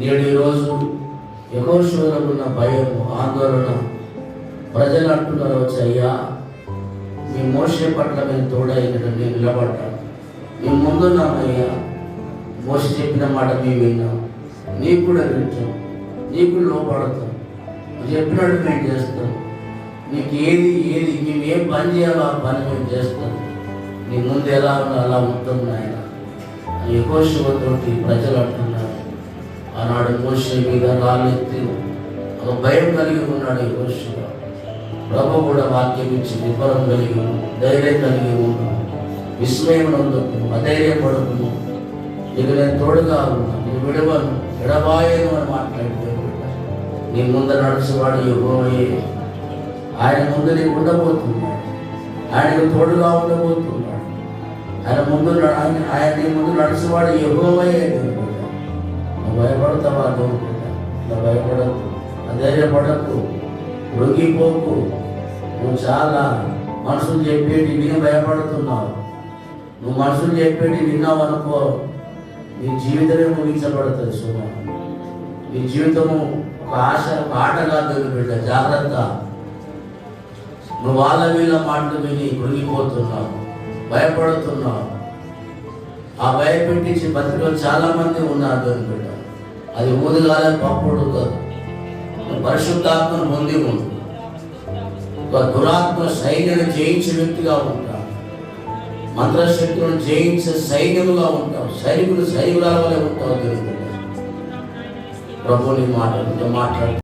నేడు ఈరోజు యహోశూరం ఉన్న భయం ఆందోళన ప్రజలు అంటున్నారు వచ్చయ్యా మీ మోసే పట్ల మేము తోడైనట్టు నేను నిలబడ్డాను. మేము ముందున్నామయ్యా మోస చెప్పిన మాట మేము విన్నాం. నీకు కూడా వింటాం. నీకు లోపడతాం నువ్వు చెప్పినట్టు మేము చేస్తాం. నీకు ఏది ఏది మేము ఏం పని చేయాలో ఆ పని మేము చేస్తాం. నీ ముందు ఎలా ఉన్నా అలా ఉంటుంది ఆయన ఎక్కువ శివతోటి ప్రజలు అంటున్నారు. ఆనాడు మోసే మీద రాళ్ళెత్తి ఒక భయం కలిగి ఉన్నాడు యహోశివ ప్రభు కూడా వాక్యం ఇచ్చి నిబ్బరం కలిగి ధైర్యం కలిగి ఉండు విస్మయం ఉండకు అధైర్యపడకును ఇక నేను తోడుగా ఉన్నా నేను విడవను విడవాయను అని మాట్లాడితే నీ ముందు నడుచువాడు యుగమయ్యే ఆయన ముందు నీకు ఉండబోతున్నాడు ఆయనకు తోడుగా ఉండబోతున్నాడు ఆయన ముందు ఆయన ఆయన నీ ముందు నడుచువాడు యుగమయ్యే భయపడతావా నువ్వు నువ్వు భయపడకు అధైర్యపడకు రొంగిపోకు నువ్వు చాలా మనుషులు చెప్పేటి విని భయపడుతున్నావు. నువ్వు మనుషులు చెప్పేటి విన్నావు అనుకో. నీ జీవితమే ముగించబడుతుంది సుమ. నీ జీవితము ఒక ఆశ ఒక ఆట బిడ్డ జాగ్రత్త. నువ్వు వాళ్ళ వీళ్ళ మాటలు విని కృంగిపోతున్నావు భయపడుతున్నావు. ఆ భయపెట్టించి బతిలో చాలా మంది ఉన్నారు దేవుని బిడ్డ అది ఊదుగాలే పప్పుడు కాదు. పరిశుద్ధాత్మను పొంది ఉండు. ఒక దురాత్మ సైన్యాన్ని జయించే వ్యక్తిగా ఉంటాం మంత్రశక్తులను జయించే సైన్యముగా ఉంటాం సైనికులు సైనికుల వలె ఉంటాం దేవుని ప్రభుని మాట మాట్లాడుతూ